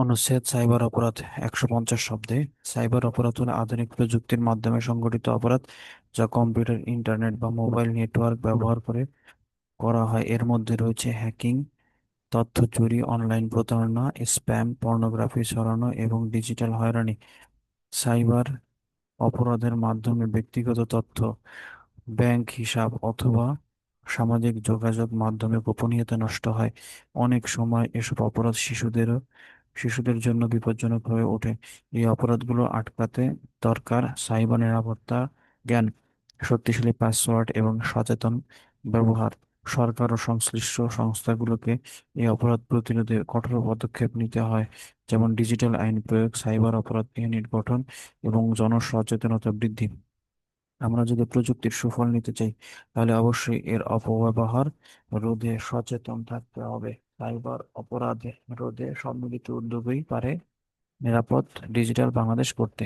অনুচ্ছেদ সাইবার অপরাধ একশো পঞ্চাশ শব্দে। সাইবার অপরাধ হলো আধুনিক প্রযুক্তির মাধ্যমে সংগঠিত অপরাধ যা কম্পিউটার, ইন্টারনেট বা মোবাইল নেটওয়ার্ক ব্যবহার করে করা হয়। এর মধ্যে রয়েছে হ্যাকিং, তথ্য চুরি, অনলাইন প্রতারণা, স্প্যাম, পর্নোগ্রাফি ছড়ানো এবং ডিজিটাল হয়রানি। সাইবার অপরাধের মাধ্যমে ব্যক্তিগত তথ্য, ব্যাংক হিসাব অথবা সামাজিক যোগাযোগ মাধ্যমে গোপনীয়তা নষ্ট হয়। অনেক সময় এসব অপরাধ শিশুদেরও, শিশুদের জন্য বিপজ্জনক হয়ে ওঠে। এই অপরাধগুলো আটকাতে দরকার সাইবার নিরাপত্তা, জ্ঞান, শক্তিশালী পাসওয়ার্ড এবং সচেতন ব্যবহার। সরকার ও সংশ্লিষ্ট সংস্থাগুলোকে এই অপরাধ প্রতিরোধে কঠোর পদক্ষেপ নিতে হয়, যেমন ডিজিটাল আইন প্রয়োগ, সাইবার অপরাধ ইউনিট গঠন এবং জনসচেতনতা বৃদ্ধি। আমরা যদি প্রযুক্তির সুফল নিতে চাই, তাহলে অবশ্যই এর অপব্যবহার রোধে সচেতন থাকতে হবে। সাইবার অপরাধ রোধে সম্মিলিত উদ্যোগই পারে নিরাপদ ডিজিটাল বাংলাদেশ করতে